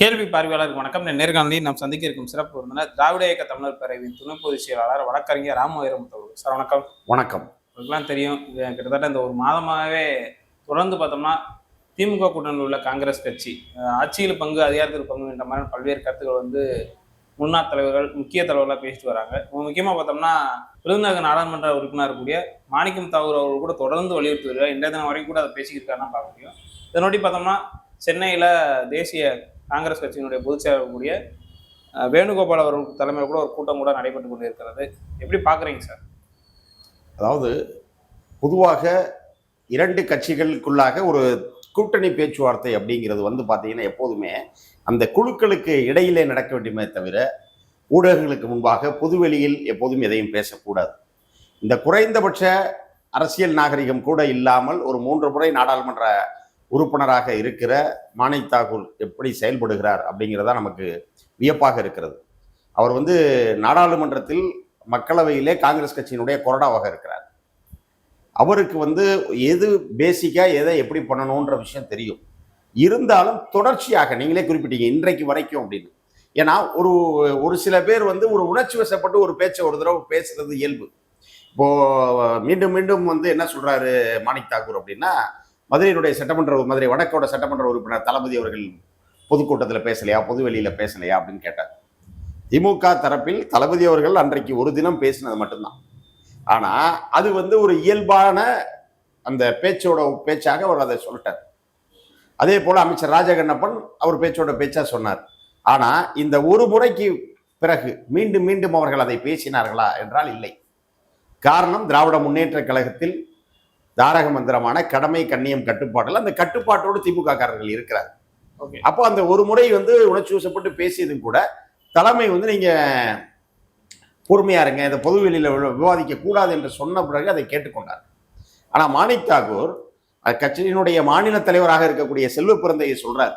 கேள்வி பார்வையாளருக்கு வணக்கம். நேர்காணலில் நாம் சந்திக்க இருக்கும் சிறப்பு விருந்தினர் திராவிட இயக்க தமிழர் பேரவையின் துணை பொதுச் செயலாளர் வழக்கறிஞர் ராம வைரமுத்தவர் சார் வணக்கம். வணக்கம். உங்களுக்குலாம் தெரியும் கிட்டத்தட்ட இந்த ஒரு மாதமாகவே தொடர்ந்து பார்த்தோம்னா திமுக கூட்டணியில் உள்ள காங்கிரஸ் கட்சி ஆட்சியில் பங்கு அதிகாரத்தில் பங்கு என்ற மாதிரி பல்வேறு கருத்துக்கள் வந்து முன்னாள் தலைவர்கள் முக்கிய தலைவர்களாக பேசிட்டு வராங்க. முக்கியமாக பார்த்தோம்னா விருதுநகர் நாடாளுமன்ற உறுப்பினர் கூடிய மாணிக்கம் தாகூர் அவர்கள் கூட தொடர்ந்து வலியுறுத்தி வருகிறார் இன்றைய தினம் வரைக்கும் கூட அதை பேசிக்கிட்டு இருக்காருன்னா பார்க்க முடியும். இதனொட்டி பார்த்தோம்னா சென்னையில் தேசிய காங்கிரஸ் கட்சியினுடைய பொதுச் செயலாளர் கூடிய வேணுகோபால் அவர்கள் தலைமையில் கூட ஒரு கூட்டம் கூட நடைபெற்று கொண்டு இருக்கிறது எப்படி பார்க்குறீங்க சார்? அதாவது பொதுவாக இரண்டு கட்சிகளுக்குள்ளாக ஒரு கூட்டணி பேச்சுவார்த்தை அப்படிங்கிறது வந்து பார்த்தீங்கன்னா எப்போதுமே அந்த குழுக்களுக்கு இடையிலே நடக்க வேண்டுமே தவிர ஊடகங்களுக்கு முன்பாக பொதுவெளியில் எப்போதும் எதையும் பேசக்கூடாது. இந்த குறைந்தபட்ச அரசியல் நாகரிகம் கூட இல்லாமல் ஒரு மூன்று முறை நாடாளுமன்ற உறுப்பினராக இருக்கிற மாணிக் தாகூர் எப்படி செயல்படுகிறார் அப்படிங்கிறதா நமக்கு வியப்பாக இருக்கிறது. அவர் வந்து நாடாளுமன்றத்தில் மக்களவையிலே காங்கிரஸ் கட்சியினுடைய கொறடாவாக இருக்கிறார். அவருக்கு வந்து எது பேசிக்காக எதை எப்படி பண்ணணுன்ற விஷயம் தெரியும். இருந்தாலும் தொடர்ச்சியாக நீங்களே குறிப்பிட்டீங்க இன்றைக்கு வரைக்கும் அப்படின்னு. ஏன்னா ஒரு ஒரு சில பேர் வந்து ஒரு உணர்ச்சி வசப்பட்டு ஒரு பேச்சை ஒரு தடவை பேசுறது இயல்பு. இப்போ மீண்டும் மீண்டும் வந்து என்ன சொல்றாரு மாணிக் தாக்கூர் அப்படின்னா மதுரையினுடைய சட்டமன்ற மதுரை வடக்கோட சட்டமன்ற உறுப்பினர் தளபதி அவர்கள் பொதுக்கூட்டத்தில் பேசலையா பொதுவெளியில் பேசலையா அப்படின்னு கேட்டார். திமுக தரப்பில் தளபதி அவர்கள் அன்றைக்கு ஒரு தினம் பேசினது மட்டும்தான். ஆனால் அது வந்து ஒரு இயல்பான அந்த பேச்சோட பேச்சாக அவர் அதை சொல்லிட்டார். அதே போல் அமைச்சர் ராஜகண்ணப்பன் அவர் பேச்சோட பேச்சா சொன்னார். ஆனால் இந்த ஒரு முறைக்கு பிறகு மீண்டும் மீண்டும் அவர்கள் அதை பேசினார்களா என்றால் இல்லை. காரணம் திராவிட முன்னேற்ற கழகத்தில் தாரக மந்திரமான கடமை கண்ணியம் கட்டுப்பாட்டில் அந்த கட்டுப்பாட்டோடு திமுக காரர்கள் இருக்கிறார் ஓகே. அப்போ அந்த ஒரு முறை வந்து உணர்ச்சி வசப்பட்டு பேசியதும் கூட தலைமை வந்து நீங்க பொறுமையா இருங்க இதை பொதுவெளியில் விவாதிக்க கூடாது என்று சொன்ன பிறகு அதை கேட்டுக்கொண்டார். ஆனா மாணிக் தாகூர் கட்சியினுடைய மாநில தலைவராக இருக்கக்கூடிய செல்வ பிறந்தையை சொல்றார்.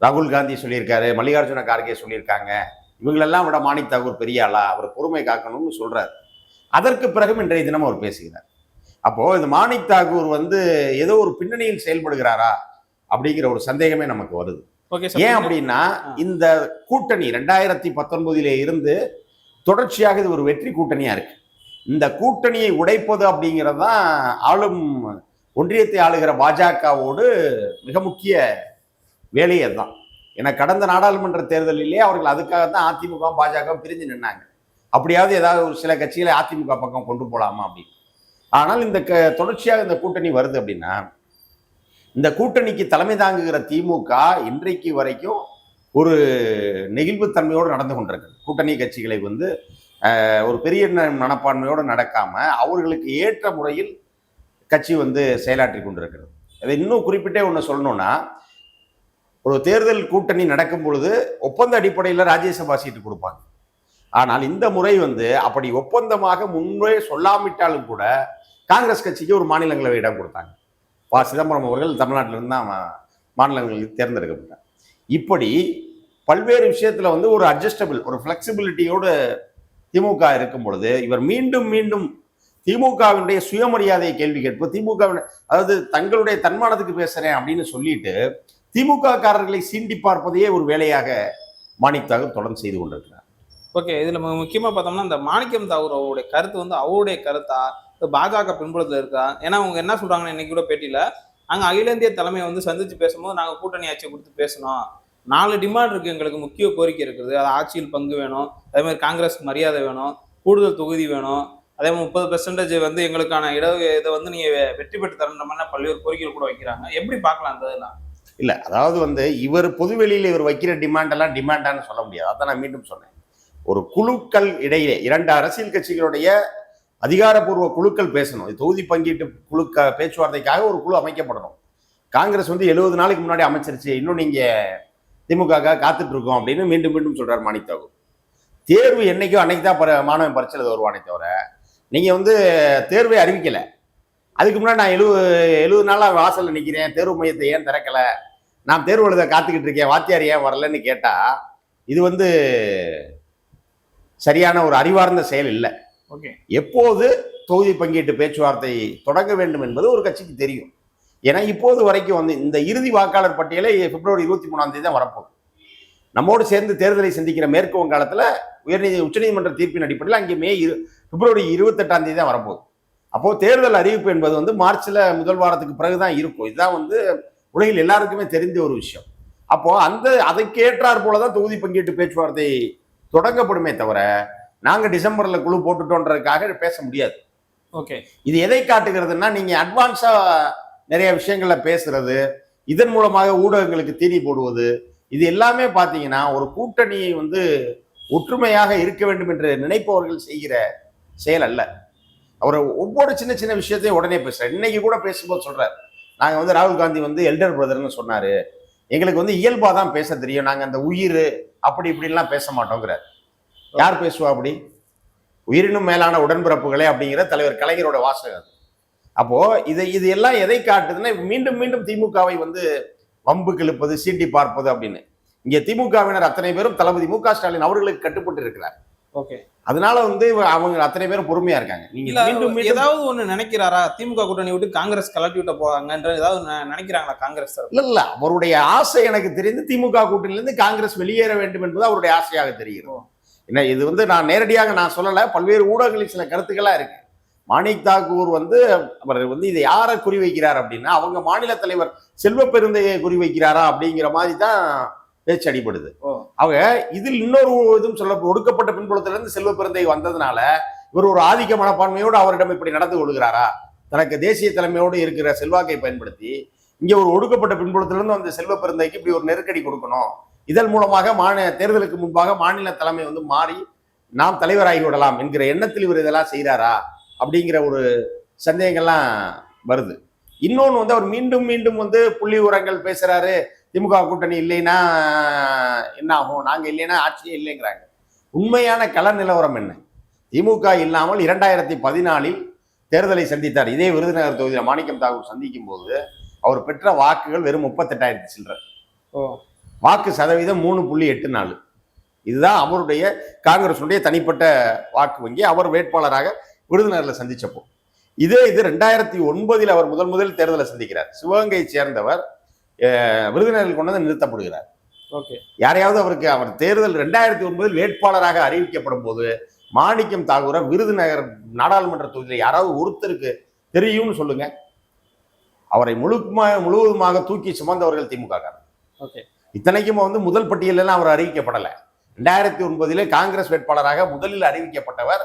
ராகுல் காந்தி சொல்லியிருக்காரு மல்லிகார்ஜுன கார்கே சொல்லியிருக்காங்க. இவங்களெல்லாம் விட மாணிக் தாகூர் பெரிய ஆளா அவர் பொறுமை காக்கணும்னு சொல்றார். அதற்கு பிறகும் இன்றைய தினம் அவர் பேசுகிறார். அப்போ இந்த மாணிக் தாகூர் வந்து ஏதோ ஒரு பின்னணியில் செயல்படுகிறாரா அப்படிங்கிற ஒரு சந்தேகமே நமக்கு வருது. ஏன் அப்படின்னா. இந்த கூட்டணி ரெண்டாயிரத்தி பத்தொன்பதிலே இருந்து தொடர்ச்சியாக இது ஒரு வெற்றி கூட்டணியா இருக்கு. இந்த கூட்டணியை உடைப்பது அப்படிங்கிறது தான் ஆளும் ஒன்றியத்தை ஆளுகிற பாஜகவோடு மிக முக்கிய வேலையே அதுதான். ஏன்னா கடந்த நாடாளுமன்ற தேர்தலிலே அவர்கள் அதுக்காக தான் அதிமுக பாஜக பிரிஞ்சு நின்னாங்க. அப்படியாவது ஏதாவது ஒரு சில கட்சிகளை அதிமுக பக்கம் கொண்டு போலாமா அப்படின்னு. ஆனால் இந்த க தொடர்ச்சியாக இந்த கூட்டணி வருது அப்படின்னா இந்த கூட்டணிக்கு தலைமை தாங்குகிற திமுக இன்றைக்கு வரைக்கும் ஒரு நெகிழ்வுத்தன்மையோடு நடந்து கொண்டிருக்கிறது கூட்டணி கட்சிகளை வந்து ஒரு பெரிய மனப்பான்மையோடு நடக்காம அவர்களுக்கு ஏற்ற முறையில் கட்சி வந்து செயலாற்றி கொண்டிருக்கிறது. அதை இன்னும் குறிப்பிட்டே ஒன்று சொல்லணும்னா ஒரு தேர்தல் கூட்டணி நடக்கும் பொழுது ஒப்பந்த அடிப்படையில் ராஜ்யசபா சீட்டு கொடுப்பாங்க. ஆனால் இந்த முறை வந்து அப்படி ஒப்பந்தமாக முன்பே சொல்லாமிட்டாலும் கூட காங்கிரஸ் கட்சிக்கு ஒரு மாநிலங்களவை இடம் கொடுத்தாங்க. பா சிதம்பரம் அவர்கள் தமிழ்நாட்டிலிருந்து தான் மாநிலங்களில் மாநிலங்களுக்கு தேர்ந்தெடுக்கப்பட்டார். இப்படி பல்வேறு விஷயத்தில் வந்து ஒரு அட்ஜஸ்டபிள் ஒரு ஃப்ளெக்சிபிலிட்டியோடு திமுக இருக்கும் பொழுது இவர் மீண்டும் மீண்டும் திமுகவினுடைய சுயமரியாதையை கேள்வி கேட்பு திமுகவின் அதாவது தங்களுடைய தன்மானத்துக்கு பேசுகிறேன் அப்படின்னு சொல்லிட்டு திமுக காரர்களை சீண்டி பார்ப்பதையே ஒரு வேலையாக மாணிக் தொடர்ந்து செய்து கொண்டிருக்கிறார். ஓகே இதில் முக்கியமாக பார்த்தோம்னா இந்த மாணிக்கம் தாகூர் அவருடைய கருத்து வந்து அவருடைய கருத்தா பாஜக பின்புலத்தில் இருக்கா? ஏன்னா அவங்க என்ன சொல்கிறாங்கன்னு இன்னைக்கு கூட பேட்டியில் நாங்கள் அகில இந்திய தலைமையை வந்து சந்திச்சு பேசும்போது நாங்கள் கூட்டணி ஆட்சி கொடுத்து பேசணும் நாலு டிமாண்ட் இருக்குது எங்களுக்கு முக்கிய கோரிக்கை இருக்குது. அது ஆட்சியில் பங்கு வேணும். அதேமாதிரி காங்கிரஸ்க்கு மரியாதை வேணும். கூடுதல் தொகுதி வேணும். அதே மாதிரி முப்பது பெர்சன்டேஜ் வந்து எங்களுக்கான இட இதை வந்து நீங்கள் வெ- வெற்றி பெற்று தரன்ற மாதிரி பல்வேறு கோரிக்கைகள் கூட வைக்கிறாங்க. எப்படி பார்க்கலாம் அந்த இதெல்லாம்? இல்லை அதாவது வந்து இவர் பொதுவெளியில் இவர் வைக்கிற டிமாண்டெல்லாம் டிமாண்டான்னு சொல்ல முடியாது. அதான் நான் மீண்டும் சொன்னேன். ஒரு குழுக்கள் இடையிலே இரண்டு அரசியல் கட்சிகளுடைய அதிகாரப்பூர்வ குழுக்கள் பேசணும். தொகுதி பங்கீட்டு குழுக்க பேச்சுவார்த்தைக்காக ஒரு குழு அமைக்கப்படணும். காங்கிரஸ் வந்து எழுபது நாளைக்கு முன்னாடி அமைச்சிருச்சு. இன்னும் நீங்க திமுகக்காக காத்துட்டு இருக்கோம் அப்படின்னு மீண்டும் மீண்டும் சொல்கிறார் மாணிக் தாகூர். தேர்வு என்னைக்கோ அன்னைக்கு தான் பர- மாணவன் பரிசல் வருவானே தவிர நீங்க வந்து தேர்வை அறிவிக்கல. அதுக்கு முன்னாடி நான் எழுபது எழுபது நாளாக வாசலில் நிற்கிறேன் தேர்வு மையத்தை ஏன் திறக்கல? நான் தேர்வு எழுத காத்துக்கிட்டு இருக்கேன். வாத்தியார் ஏன் வரலன்னு கேட்டால் இது வந்து சரியான ஒரு அறிவார்ந்த செயல் இல்லை. எப்போது தொகுதி பங்கீட்டு பேச்சுவார்த்தை தொடங்க வேண்டும் என்பது ஒரு கட்சிக்கு தெரியும். ஏன்னா இப்போது வரைக்கும் வந்து இந்த இறுதி வாக்காளர் பட்டியலை பிப்ரவரி இருபத்தி மூணாம் தேதி தான் வரப்போகுது. நம்மோடு சேர்ந்து தேர்தலை சந்திக்கிற மேற்கு வங்காளத்தில் உயர்நீதி உச்சநீதிமன்ற தீர்ப்பின் அடிப்படையில் அங்கே மே இரு பிப்ரவரி இருபத்தெட்டாம் தேதி தான் வரப்போகுது. அப்போது தேர்தல் அறிவிப்பு என்பது வந்து மார்ச்சில் முதல் வாரத்துக்கு பிறகு தான் இருக்கும். இதுதான் வந்து உலகில் எல்லாருக்குமே தெரிந்த ஒரு விஷயம். அப்போது அந்த அதைக்கேற்றாற் போல தான் தொகுதி பங்கீட்டு பேச்சுவார்த்தை தொடங்கப்படுமே தவிர நாங்க டிசம்பர்ல குழு போட்டுட்டோன்றதுக்காக பேச முடியாது. ஓகே. இது எதை காட்டுகிறதுன்னா நீங்க அட்வான்ஸா நிறைய விஷயங்கள்ல பேசுறது இதன் மூலமாக ஊடகங்களுக்கு தீனி போடுவது இது எல்லாமே பாத்தீங்கன்னா ஒரு கூட்டணியை வந்து ஒற்றுமையாக இருக்க வேண்டும் என்று நினைப்பவர்கள் செய்கிற செயல் அல்ல. அவர் ஒவ்வொரு சின்ன சின்ன விஷயத்தையும் உடனே பேசுறாரு. இன்னைக்கு கூட பேசும்போது சொல்றாரு. நாங்க வந்து ராகுல் காந்தி வந்து எல்டர் பிரதர்னு சொன்னாரு. எங்களுக்கு வந்து இயல்பா தான் பேச தெரியும். நாங்க அந்த உயிர் அப்படி இப்படின்லாம் பேச மாட்டோங்கிறார். யார் பேசுவா அப்படி? உயிரினும் மேலான உடன்பிறப்புகளே அப்படிங்கிற தலைவர் கலைஞரோட வாசகம் அது. அப்போ இதை இது எல்லாம் எதை காட்டுதுன்னா மீண்டும் மீண்டும் திமுகவை வந்து வம்புக்கு இழுப்பது சீண்டி பார்ப்பது அப்படின்னு. இங்க திமுகவினர் அத்தனை பேரும் தளபதி மு க ஸ்டாலின் அவர்களுக்கு கட்டுப்பட்டு இருக்கிறார் ஓகே. அதனால வந்து அவங்க அத்தனை பேரும் பொறுமையா இருக்காங்க. நீங்க மீண்டும் ஏதாவது ஒண்ணு நினைக்கிறாரா? திமுக கூட்டணி விட்டு காங்கிரஸ் கலட்டி விட்ட போறாங்கன்ற ஏதாவது நினைக்கிறாங்களா காங்கிரஸ்? இல்ல இல்ல. அவருடைய ஆசை எனக்கு தெரிந்து திமுக கூட்டணியிலிருந்து காங்கிரஸ் வெளியேற வேண்டும் என்பது அவருடைய ஆசையாக தெரிகிறது. என்ன இது வந்து நான் நேரடியாக நான் சொல்லல பல்வேறு ஊடகங்களில் சில கருத்துக்களா இருக்கு. மாணிக் தாக்கூர் வந்து அவர் வந்து இதை யாரை குறிவைக்கிறார் அப்படின்னா அவங்க மாநில தலைவர் செல்வ பெருந்தையை குறிவைக்கிறாரா அப்படிங்கிற மாதிரி தான் பேச்சு அடிபடுது. அவங்க இதில் இன்னொரு இதுவும் சொல்ல ஒடுக்கப்பட்ட பின்புலத்திலிருந்து செல்வ பெருந்தை வந்ததுனால இவர் ஒரு ஆதிக்க மனப்பான்மையோடு அவரிடம் இப்படி நடந்து கொள்கிறாரா? தனக்கு தேசிய தலைமையோடு இருக்கிற செல்வாக்கை பயன்படுத்தி இங்க ஒரு ஒடுக்கப்பட்ட பின்புலத்திலிருந்து அந்த செல்வ பெருந்தைக்கு இப்படி ஒரு நெருக்கடி கொடுக்கணும். இதன் மூலமாக மாநில தேர்தலுக்கு முன்பாக மாநில தலைமை வந்து மாறி நாம் தலைவராகி விடலாம் என்கிற எண்ணத்தில் இவர் இதெல்லாம் செய்கிறாரா அப்படிங்கிற ஒரு சந்தேகங்கள்லாம் வருது. இன்னொன்று வந்து அவர் மீண்டும் மீண்டும் வந்து புள்ளி உரங்கள் பேசுகிறாரு திமுக கூட்டணி இல்லைன்னா என்ன ஆகும் நாங்கள் இல்லைன்னா ஆட்சியே இல்லைங்கிறாங்க. உண்மையான கள நிலவரம் என்ன? திமுக இல்லாமல் இரண்டாயிரத்தி பதினாலில் தேர்தலை சந்தித்தார். இதே விருதுநகர் தொகுதியில் மாணிக்கம் தாகூர் சந்திக்கும் போது அவர் பெற்ற வாக்குகள் வெறும் முப்பத்தெட்டாயிரத்தி சில்லற. ஓ. வாக்கு சதவீதம் மூணு புள்ளி எட்டு நாலு. இதுதான் அவருடைய காங்கிரசுடைய தனிப்பட்ட வாக்கு வங்கி. அவர் வேட்பாளராக விருதுநகர்ல சந்திச்சப்போ. இதே இது ரெண்டாயிரத்தி ஒன்பதில் அவர் முதல் முதல் தேர்தலை சந்திக்கிறார். சிவகங்கையை சேர்ந்தவர் விருதுநகரில் கொண்டு வந்து நிறுத்தப்படுகிறார். ஓகே. யாரையாவது அவருக்கு அவர் தேர்தல் ரெண்டாயிரத்தி ஒன்பதில் வேட்பாளராக அறிவிக்கப்படும் போது மாணிக்கம் தாகூரை விருதுநகர் நாடாளுமன்ற தொகுதியில் யாராவது ஒருத்தருக்கு தெரியும்னு சொல்லுங்க. அவரை முழுமா முழுவதுமாக தூக்கி சுமந்தவர்கள் திமுக. ஓகே. இத்தனைக்கும் வந்து முதல் பட்டியலெல்லாம் அவர் அறிவிக்கப்படலை. ரெண்டாயிரத்தி ஒன்பதிலே காங்கிரஸ் வேட்பாளராக முதலில் அறிவிக்கப்பட்டவர்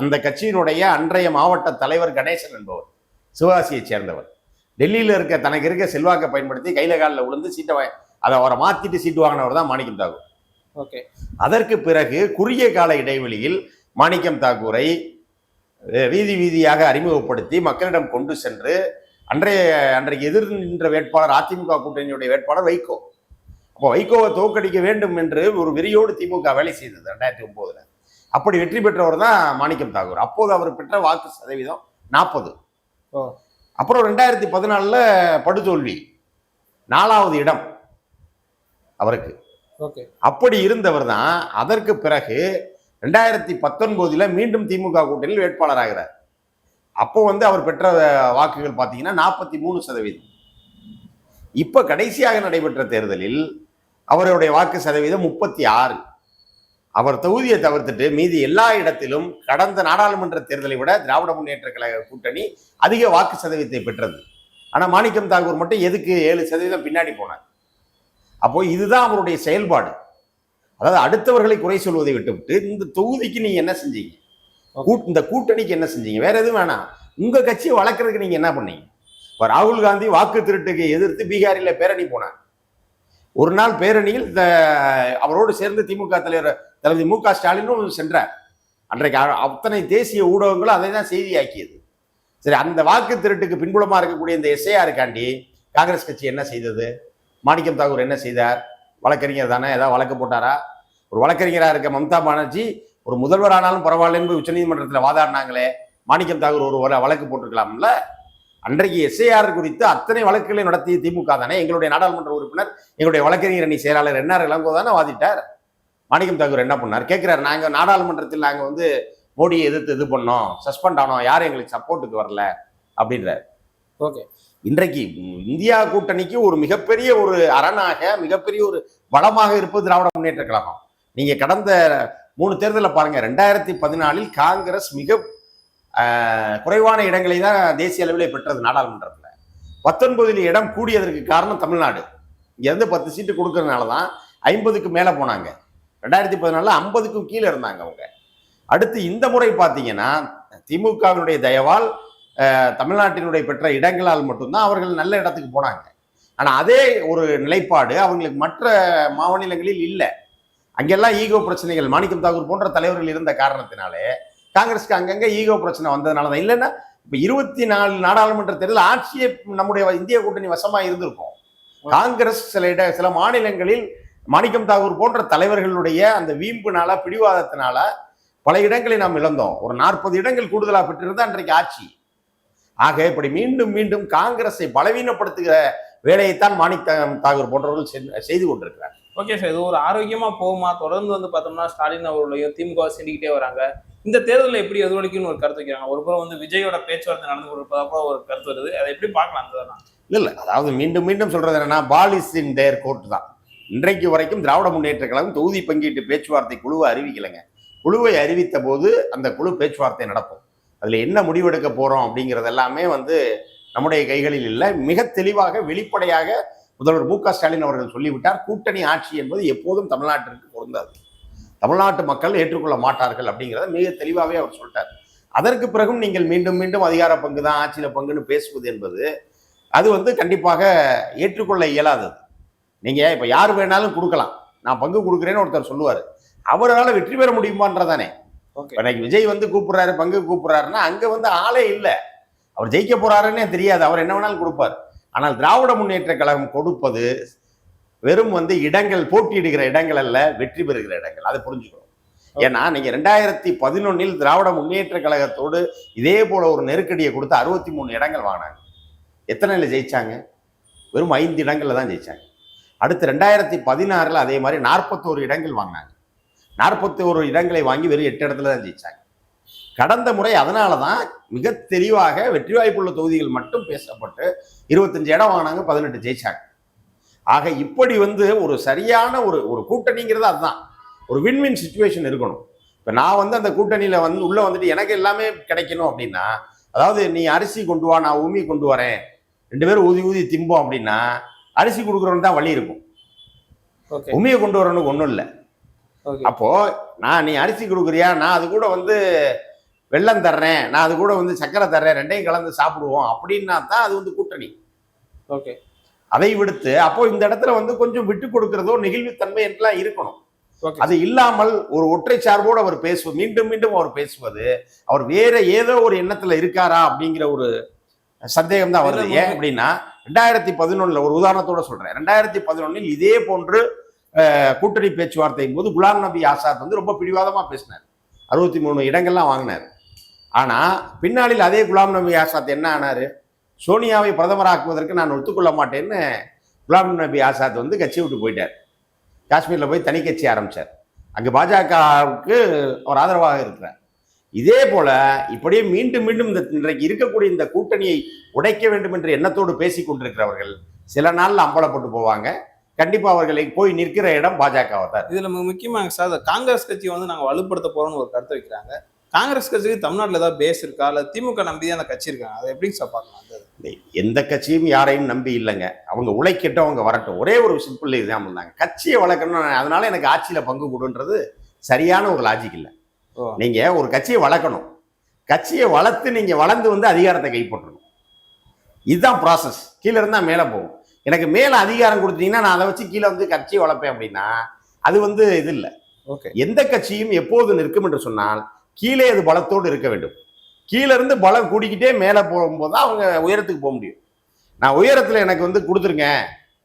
அந்த கட்சியினுடைய அன்றைய மாவட்ட தலைவர் கணேசன் என்பவர் சிவகாசியைச் சேர்ந்தவர். டெல்லியில் இருக்க தனக்கு இருக்க செல்வாக்கை பயன்படுத்தி கையில காலில் விழுந்து சீட்டை அதை அவரை மாத்திட்டு சீட்டு வாங்கினவர் தான் மாணிக்கம் தாக்கூர் ஓகே. அதற்கு பிறகு குறுகிய கால இடைவெளியில் மாணிக்கம் தாக்கூரை வீதி வீதியாக அறிமுகப்படுத்தி மக்களிடம் கொண்டு சென்று அன்றைய அன்றைக்கு எதிர் நின்ற வேட்பாளர் அதிமுக கூட்டணியுடைய வேட்பாளர் வைகோ வைகோவை தோற்கடிக்க வேண்டும் என்று ஒரு வெறியோடு திமுக வேலை செய்தது ரெண்டாயிரத்தி ஒன்பதுல. அப்படி வெற்றி பெற்றவர் தான் மாணிக்கம் தாக்கூர் அப்போது அவர் பெற்ற வாக்கு சதவீதம் நாற்பது. அப்புறம் ரெண்டாயிரத்தி பதினாலுல படுதோல்வி. நாலாவது இடம் அவருக்கு. அப்படி இருந்தவர் தான் அதற்கு பிறகு ரெண்டாயிரத்தி பத்தொன்பதுல மீண்டும் திமுக கூட்டணியில் வேட்பாளராகிறார். அப்போ வந்து அவர் பெற்ற வாக்குகள் பார்த்தீங்கன்னா நாற்பத்தி மூணு சதவீதம். இப்ப கடைசியாக நடைபெற்ற தேர்தலில் அவருடைய வாக்கு சதவீதம் முப்பத்தி ஆறு. அவர் தொகுதியை தவிர்த்துட்டு மீதி எல்லா இடத்திலும் கடந்த நாடாளுமன்ற தேர்தலை விட திராவிட முன்னேற்ற கழக கூட்டணி அதிக வாக்கு சதவீதத்தை பெற்றது. ஆனா மாணிக்கம் தாக்கூர் மட்டும் எதுக்கு ஏழு சதவீதம் பின்னாடி போனார்? அப்போ இதுதான் அவருடைய செயல்பாடு. அதாவது அடுத்தவர்களை குறை சொல்வதை விட்டுவிட்டு இந்த தொகுதிக்கு நீங்க என்ன செஞ்சீங்க? இந்த கூட்டணிக்கு என்ன செஞ்சீங்க? வேற எதுவும் வேணாம். உங்க கட்சியை வளர்க்கறதுக்கு நீங்க என்ன பண்ணீங்க? இப்ப ராகுல் காந்தி வாக்கு திருட்டுக்கு எதிர்த்து பீகாரில் பேரணி போனார். ஒரு நாள் பேரணியில் இந்த அவரோடு சேர்ந்து திமுக தலைவர் தளபதி மு க ஸ்டாலினும் சென்றார். அன்றைக்கு அத்தனை தேசிய ஊடகங்களும் அதை தான் செய்தியாக்கியது சரி அந்த வாக்கு திருட்டுக்கு பின்புலமாக இருக்கக்கூடிய இந்த எஸ்ஐஆருக்காண்டி காங்கிரஸ் கட்சி என்ன செய்தது? மாணிக்கம் தாகூர் என்ன செய்தார்? வழக்கறிஞர் தானே ஏதாவது வழக்கு போட்டாரா? ஒரு வழக்கறிஞராக இருக்க மம்தா பானர்ஜி ஒரு முதல்வரானாலும் பரவாயில்லன்னு உச்சநீதிமன்றத்தில் வாதாடினாங்களே மாணிக்கம் தாகூர் ஒரு வழக்கு போட்டிருக்கலாம்ல? அன்றைக்கு எஸ்ஐஆர் குறித்து அத்தனை வழக்குகளை நடத்திய திமுக தானே எங்களுடைய நாடாளுமன்ற உறுப்பினர் எங்களுடைய வழக்கறிஞர் அணி செயலாளர் என்ஆர் இளங்கோ தானே வாதிட்டார். மாணிக்கம் தாக்கூர் என்ன பண்ணார்? கேட்கிறார் நாங்க நாடாளுமன்றத்தில் நாங்க வந்து மோடியை எதிர்த்து இது பண்ணோம் சஸ்பெண்ட் ஆனோம் யாரும் எங்களுக்கு சப்போர்ட்டுக்கு வரல அப்படின்றார். ஓகே. இன்றைக்கு இந்தியா கூட்டணிக்கு ஒரு மிகப்பெரிய ஒரு அரணாக மிகப்பெரிய ஒரு பலமாக இருப்பது திராவிட முன்னேற்ற கழகம். நீங்க கடந்த மூணு தேர்தலில் பாருங்க ரெண்டாயிரத்தி பதினாலில் காங்கிரஸ் மிக குறைவான இடங்களை தான் தேசிய அளவில் பெற்றது நாடாளுமன்றத்தில். பத்தொன்பதில் இடம் கூடியதற்கு காரணம் தமிழ்நாடு. இங்கேருந்து பத்து சீட்டு கொடுக்கறதுனால தான் ஐம்பதுக்கு மேலே போனாங்க. ரெண்டாயிரத்தி பதினாலில் ஐம்பதுக்கும் கீழே இருந்தாங்க அவங்க. அடுத்து இந்த முறை பார்த்தீங்கன்னா திமுகவினுடைய தயவால் தமிழ்நாட்டினுடைய பெற்ற இடங்களால் மட்டும்தான் அவர்கள் நல்ல இடத்துக்கு போனாங்க. ஆனால் அதே ஒரு நிலைப்பாடு அவங்களுக்கு மற்ற மாநிலங்களில் இல்லை. அங்கெல்லாம் ஈகோ பிரச்சனைகள் மாணிக்கம் தாகூர் போன்ற தலைவர்கள் இருந்த காரணத்தினாலே காங்கிரஸ்க்கு அங்கங்கே ஈகோ பிரச்சனை வந்ததுனால தான் இல்லைன்னா இப்போ இருபத்தி நாலு நாடாளுமன்ற தேர்தல் ஆட்சியே நம்முடைய இந்திய கூட்டணி வசமாக இருந்திருக்கும். காங்கிரஸ் சில இட சில மாநிலங்களில் மாணிக்கம் தாகூர் போன்ற தலைவர்களுடைய அந்த வீம்புனால பிடிவாதத்தினால பல இடங்களை நாம் இழந்தோம். ஒரு நாற்பது இடங்கள் கூடுதலாக பெற்றிருந்தா அன்றைக்கு ஆட்சி. ஆக இப்படி மீண்டும் மீண்டும் காங்கிரஸை பலவீனப்படுத்துகிற வேலையைத்தான் மாணிக் தாகூர் போன்றவர்கள் செய்து கொண்டிருக்கிறார் ஓகே சார் இது ஒரு ஆரோக்கியமா போகுமா? தொடர்ந்து வந்து பார்த்தோம்னா ஸ்டாலின் அவர்களையும் திமுக செஞ்சுக்கிட்டே வராங்க. இந்த தேர்தலில் எப்படி எதிரொலிக்கும்னு ஒரு கருத்து வைக்கிறாங்க. ஒரு புறம் வந்து விஜயோட பேச்சுவார்த்தை நடந்து கொடுப்பதா கூட ஒரு கருத்து வருது. அதை எப்படி பார்க்கலாம் அந்த இல்லை அதாவது மீண்டும் மீண்டும் சொல்றது என்னன்னா பாலிஸ் இன் தேர் கோர்ட் தான். இன்றைக்கு வரைக்கும் திராவிட முன்னேற்ற கழகம் தொகுதி பங்கீட்டு பேச்சுவார்த்தை குழுவை அறிவிக்கலைங்க. குழுவை அறிவித்த போது அந்த குழு பேச்சுவார்த்தை நடக்கும். அதில் என்ன முடிவெடுக்க போகிறோம் அப்படிங்கிறது எல்லாமே வந்து நம்முடைய கைகளில் இல்லை. மிக தெளிவாக வெளிப்படையாக முதல்வர் மு க ஸ்டாலின் அவர்கள் சொல்லிவிட்டார் கூட்டணி ஆட்சி என்பது எப்போதும் தமிழ்நாட்டிற்கு பொருந்தாது. தமிழ்நாட்டு மக்கள் ஏற்றுக்கொள்ள மாட்டார்கள் அப்படிங்கிறத மிக தெளிவாகவே அவர் சொல்லிட்டார். அதற்கு பிறகும் நீங்கள் மீண்டும் மீண்டும் அதிகார பங்கு தான் ஆட்சியில பங்குன்னு பேசுவது என்பது அது வந்து கண்டிப்பாக ஏற்றுக்கொள்ள இயலாதது. நீங்க இப்ப யார் வேணாலும் கொடுக்கலாம். நான் பங்கு கொடுக்குறேன்னு ஒருத்தர் சொல்லுவார். அவரால் வெற்றி பெற முடியுமான்றதானே. இன்னைக்கு விஜய் வந்து கூப்பிடுறாரு பங்கு கூப்பிடுறாருன்னா அங்க வந்து ஆளே இல்லை. அவர் ஜெயிக்க போறாருன்னே தெரியாது. அவர் என்ன வேணாலும் கொடுப்பார். ஆனால் திராவிட முன்னேற்ற கழகம் கொடுப்பது வெறும் வந்து இடங்கள் போட்டியிடுகிற இடங்கள் அல்ல வெற்றி பெறுகிற இடங்கள். அதை புரிஞ்சுக்கணும். ஏன்னா நீங்க ரெண்டாயிரத்தி பதினொன்னில் திராவிட முன்னேற்ற கழகத்தோடு இதே போல ஒரு நெருக்கடியை கொடுத்து அறுபத்தி மூணு இடங்கள் வாங்கினாங்க. எத்தனைல ஜெயிச்சாங்க? வெறும் ஐந்து இடங்கள்ல தான் ஜெயிச்சாங்க. அடுத்து ரெண்டாயிரத்தி பதினாறுல அதே மாதிரி நாற்பத்தோரு இடங்கள் வாங்கினாங்க. நாற்பத்தோரு இடங்களை வாங்கி வெறும் எட்டு இடத்துல தான் ஜெயிச்சாங்க. கடந்த முறை அதனால தான் மிக தெளிவாக வெற்றி வாய்ப்புள்ள தொகுதிகள் மட்டும் பேசப்பட்டு இருபத்தஞ்சு இடம் வாங்கினாங்க பதினெட்டு ஜெயிச்சாங்க. ஆக இப்படி வந்து ஒரு சரியான ஒரு ஒரு கூட்டணிங்கிறது அதுதான். ஒரு வின்வின் சுச்சுவேஷன் இருக்கணும். இப்போ நான் வந்து அந்த கூட்டணியில் வந்து உள்ளே வந்துட்டு எனக்கு எல்லாமே கிடைக்கணும் அப்படின்னா அதாவது நீ அரிசி கொண்டு வா நான் உமி கொண்டு வரேன் ரெண்டு பேரும் ஊதி ஊதி திம்போம் அப்படின்னா அரிசி கொடுக்குறவனுக்கு தான் வழி இருக்கும். உமியை கொண்டு வரவனுக்கு ஒன்றும் இல்லை. அப்போ நான் நீ அரிசி கொடுக்குறியா? நான் அது கூட வந்து வெல்லம் தர்றேன் நான் அது கூட வந்து சக்கரை தர்றேன் ரெண்டையும் கலந்து சாப்பிடுவோம் அப்படின்னா தான் அது வந்து கூட்டணி. ஓகே. அதை விடுத்து அப்போ இந்த இடத்துல வந்து கொஞ்சம் விட்டு கொடுக்கிறதோ நெகிழ்வுத்தன்மை என்றெல்லாம் இருக்கணும். ஓகே. அது இல்லாமல் ஒரு ஒற்றை சார்போடு அவர் பேசுவது மீண்டும் மீண்டும் அவர் பேசுவது அவர் வேற ஏதோ ஒரு எண்ணத்துல இருக்காரா அப்படிங்கிற ஒரு சந்தேகம் தான் வருது. ஏன் அப்படின்னா ரெண்டாயிரத்தி பதினொன்னுல ஒரு உதாரணத்தோட சொல்றேன். ரெண்டாயிரத்தி பதினொன்னில் இதே போன்று கூட்டணி பேச்சுவார்த்தையின் போது குலாம் நபி ஆசாத் வந்து ரொம்ப பிடிவாதமா பேசினார். அறுபத்தி மூணு இடங்கள்லாம் வாங்கினார். ஆனால் பின்னாளில் அதே குலாம் நபி ஆசாத் என்ன ஆனாரு? சோனியாவை பிரதமராக்குவதற்கு நான் ஒத்துக்கொள்ள மாட்டேன்னு குலாம் நபி ஆசாத் வந்து கட்சி விட்டு போயிட்டார். காஷ்மீரில் போய் தனி கட்சி ஆரம்பிச்சார். அங்கே பாஜகவுக்கு அவர் ஆதரவாக இருக்கிறார். இதே போல இப்படியே மீண்டும் மீண்டும் இந்த இன்றைக்கு இருக்கக்கூடிய இந்த கூட்டணியை உடைக்க வேண்டும் என்ற எண்ணத்தோடு பேசி கொண்டிருக்கிறவர்கள் சில நாள்ல அம்பலப்பட்டு போவாங்க. கண்டிப்பா அவர்களை போய் நிற்கிற இடம் பாஜகவை தான் இதுல முக்கியமாக சார் காங்கிரஸ் கட்சியை வந்து நாங்கள் வலுப்படுத்த போறோம்னு ஒரு கருத்து வைக்கிறாங்க. காங்கிரஸ் கட்சிக்கு தமிழ்நாட்டுல ஏதாவது பேஸ் இருக்கா? இல்ல திமுக நம்பி தான் அந்த கட்சி இருக்காங்க. அதை எப்படி சார் பார்க்கலாம்? எந்த கட்சியும் யாரையும் நம்பி இல்லைங்க. அவங்க உழைக்கட்டும் அவங்க வரட்டும். ஒரே ஒரு சிம்பிள் எக்ஸாம்பிள் தாங்க. கட்சியை வளர்க்கணும் அதனால எனக்கு ஆட்சியில பங்கு கொடுன்றது சரியான ஒரு லாஜிக் இல்லை. ஓ. நீங்க ஒரு கட்சியை வளர்க்கணும். கட்சியை வளர்த்து நீங்க வளர்ந்து வந்து அதிகாரத்தை கைப்பற்றணும். இதுதான் ப்ராசஸ் கீழே இருந்தா மேலே போகும். எனக்கு மேலே அதிகாரம் கொடுத்தீங்கன்னா நான் அதை வச்சு கீழே வந்து கட்சியை வளர்ப்பேன் அப்படின்னா அது வந்து இது இல்லை. ஓகே எந்த கட்சியும் எப்போது நிற்கும் என்று சொன்னால் கீழே அது பலத்தோடு இருக்க வேண்டும். கீழே இருந்து பலம் கூடிக்கிட்டே மேலே போகும்போது தான் அவங்க உயரத்துக்கு போக முடியும். நான் உயரத்தில் எனக்கு வந்து கொடுத்துருங்க.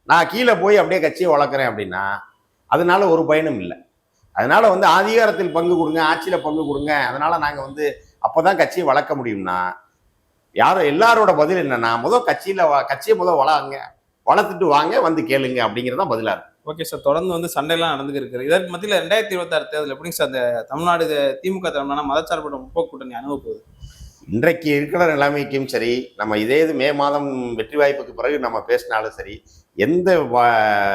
நான் கீழே போய் அப்படியே கட்சியை வளர்க்குறேன் அப்படின்னா அதனால ஒரு பயனும் இல்லை. அதனால வந்து அதிகாரத்தில் பங்கு கொடுங்க ஆட்சியில் பங்கு கொடுங்க. அதனால நாங்கள் வந்து அப்போ தான் கட்சியை வளர்க்க முடியும்னா யாரும் எல்லாரோட பதில் என்னன்னா முதல் கட்சியில் கட்சியை முதல் வளாங்க வளர்த்துட்டு வாங்க வந்து கேளுங்க அப்படிங்கிறது தான் பதிலாக இருக்கும் ஓகே சார் தொடர்ந்து வந்து சண்டைலாம் நடந்துக்கு இருக்கு இதற்கு மத்தியில் ரெண்டாயிரத்தி இருபத்தாறு தேர்தல் எப்படிங்க சார் அந்த தமிழ்நாடு திமுக தலைமையான மதச்சார்பற்ற முற்போக்கு கூட்டணி அனுபவ போகுது. இன்றைக்கு இருக்கிற நிலைமைக்கும் சரி நம்ம இதே இது மே மாதம் வெற்றி வாய்ப்புக்கு பிறகு நம்ம பேசினாலும் சரி எந்த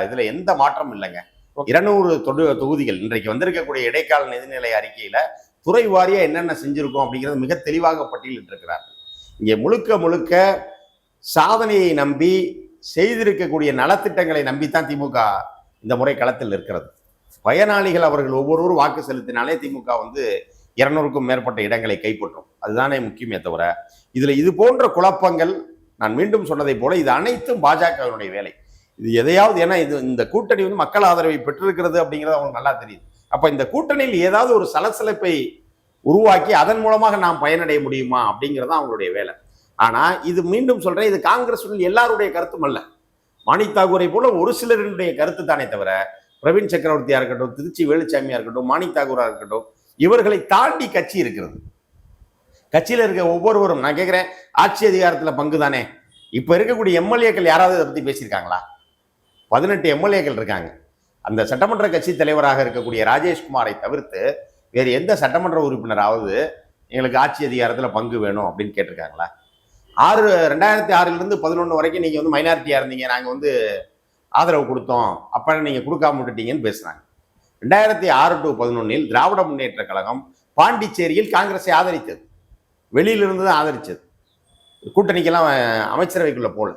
இதுல எந்த மாற்றமும் இல்லைங்க. இருநூறு தொடு தொகுதிகள் இன்றைக்கு வந்திருக்கக்கூடிய இடைக்கால நிதிநிலை அறிக்கையில துறை வாரியா என்னென்ன செஞ்சிருக்கோம் அப்படிங்கிறது மிக தெளிவாக பட்டியலிட்டிருக்கிறார் இங்கே முழுக்க முழுக்க சாதனையை நம்பி செய்திருக்கக்கூடிய நலத்திட்டங்களை நம்பித்தான் திமுக இந்த முறை களத்தில் இருக்கிறது பயனாளிகள் அவர்கள் ஒவ்வொருவரும் வாக்கு செலுத்தினாலே திமுக வந்து இருநூறுக்கும் மேற்பட்ட இடங்களை கைப்பற்றும். அதுதானே முக்கியமே தவிர இதில் இது போன்ற குழப்பங்கள் நான் மீண்டும் சொன்னதை போல இது அனைத்தும் பாஜகவினுடைய வேலை. இது எதையாவது ஏன்னா இது இந்த கூட்டணி வந்து மக்கள் ஆதரவை பெற்றிருக்கிறது அப்படிங்கிறது அவங்களுக்கு நல்லா தெரியுது. அப்போ இந்த கூட்டணியில் ஏதாவது ஒரு சலசலப்பை உருவாக்கி அதன் மூலமாக நாம் பயனடைய முடியுமா அப்படிங்கிறது தான் அவங்களுடைய வேலை. ஆனால் இது மீண்டும் சொல்கிறேன் இது காங்கிரஸ் எல்லாருடைய கருத்தும் அல்ல. மாணிக் தாகூரை போல ஒரு சிலருடைய கருத்து தானே தவிர பிரவீன் சக்கரவர்த்தியா இருக்கட்டும் திருச்சி வேலுச்சாமியா இருக்கட்டும் மாணிக் தாகூரா இருக்கட்டும் இவர்களை தாண்டி கட்சி இருக்கிறது. கட்சியில இருக்க ஒவ்வொருவரும் நான் கேட்கிறேன் ஆட்சி அதிகாரத்துல பங்கு தானே? இப்ப இருக்கக்கூடிய எம்எல்ஏக்கள் யாராவது இதை பத்தி பேசியிருக்காங்களா? பதினெட்டு எம்எல்ஏக்கள் இருக்காங்க. அந்த சட்டமன்ற கட்சி தலைவராக இருக்கக்கூடிய ராஜேஷ்குமாரை தவிர்த்து வேறு எந்த சட்டமன்ற உறுப்பினராவது எங்களுக்கு ஆட்சி அதிகாரத்தில் பங்கு வேணும் அப்படின்னு கேட்டிருக்காங்களா? ஆறு ரெண்டாயிரத்தி ஆறுல இருந்து பதினொன்று வரைக்கும் நீங்கள் வந்து மைனாரிட்டியாக இருந்தீங்க. நாங்கள் வந்து ஆதரவு கொடுத்தோம். அப்போ நீங்கள் கொடுக்காம விட்டுட்டீங்கன்னு பேசுகிறாங்க ரெண்டாயிரத்தி ஆறு டு பதினொன்னில் திராவிட முன்னேற்ற கழகம் பாண்டிச்சேரியில் காங்கிரஸை ஆதரித்தது. வெளியிலிருந்து தான் ஆதரித்தது. கூட்டணிக்கெல்லாம் அமைச்சரவைக்குள்ளே போல.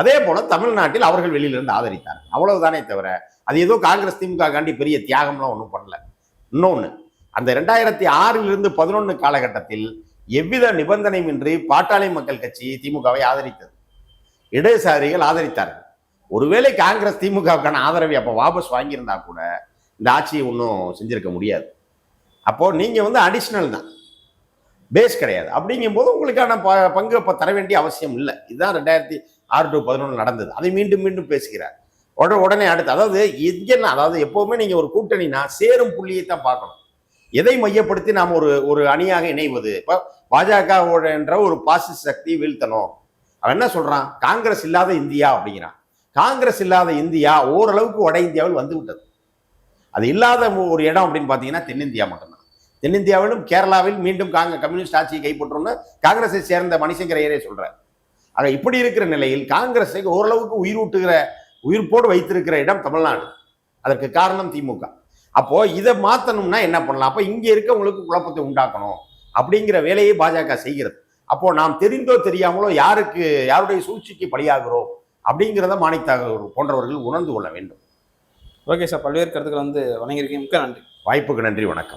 அதே போல் தமிழ்நாட்டில் அவர்கள் வெளியிலிருந்து ஆதரித்தார் அவ்வளவுதானே தவிர அது ஏதோ காங்கிரஸ் திமுக காண்டி பெரிய தியாகம்லாம் ஒன்றும் பண்ணல. இன்னொன்று அந்த ரெண்டாயிரத்தி ஆறிலிருந்து பதினொன்று காலகட்டத்தில் எவ்வித நிபந்தனையுமின்றி பாட்டாளி மக்கள் கட்சி திமுகவை ஆதரித்தது. இடதுசாரிகள் ஆதரித்தார்கள். ஒருவேளை காங்கிரஸ் திமுகவுக்கான ஆதரவை அப்போ வாபஸ் வாங்கியிருந்தா கூட இந்த ஆட்சியை ஒன்றும் செஞ்சிருக்க முடியாது. அப்போ நீங்கள் வந்து அடிஷ்னல் தான். பேஸ் கிடையாது. அப்படிங்கும்போது உங்களுக்கான ப பங்கு அப்போ தர வேண்டிய அவசியம் இல்லை. இதுதான் ரெண்டாயிரத்தி ஆறு டு பதினொன்று நடந்தது. அதை மீண்டும் மீண்டும் பேசுகிறார். உடனே உடனே அடுத்து அதாவது எங்கன்னா அதாவது எப்போவுமே நீங்கள் ஒரு கூட்டணினா சேரும் புள்ளியை தான் பார்க்கணும். எதை மையப்படுத்தி நாம் ஒரு ஒரு அணியாக இணைவது? இப்போ பாஜக என்ற ஒரு பாசிச சக்தி வீழ்த்தணும். அவன் என்ன சொல்றான்? காங்கிரஸ் இல்லாத இந்தியா அப்படிங்கிறான். காங்கிரஸ் இல்லாத இந்தியா ஓரளவுக்கு வட இந்தியாவில் வந்து விட்டது அது இல்லாத ஒரு இடம் அப்படின்னு பார்த்தீங்கன்னா தென்னிந்தியா மட்டும்தான். தென்னிந்தியாவிலும் கேரளாவில் மீண்டும் காங்க கம்யூனிஸ்ட் ஆட்சியை கைப்பற்றும்னு காங்கிரஸை சேர்ந்த மணிசங்கர் ஐயரே சொல்றார். ஆக இப்படி இருக்கிற நிலையில் காங்கிரஸை ஓரளவுக்கு உயிரூட்டுகிற உயிர்ப்போடு வைத்திருக்கிற இடம் தமிழ்நாடு. அதற்கு காரணம் திமுக. அப்போ இதை மாத்தணும்னா என்ன பண்ணலாம்? அப்போ இங்கே இருக்கவங்களுக்கு குழப்பத்தை உண்டாக்கணும். அப்படிங்கிற வேலையை பாஜக செய்கிறது. அப்போ நாம் தெரிந்தோ தெரியாமலோ யாருக்கு யாருடைய சூழ்ச்சிக்கு பலியாகிறோம் அப்படிங்கிறத மாணிக் தாகூர் போன்றவர்கள் உணர்ந்து கொள்ள வேண்டும். ஓகே சார் பல்வேறு கருத்துக்கள் வந்து வழங்கியிருக்கீங்க. மிக்க நன்றி. வாய்ப்புக்கு நன்றி வணக்கம்.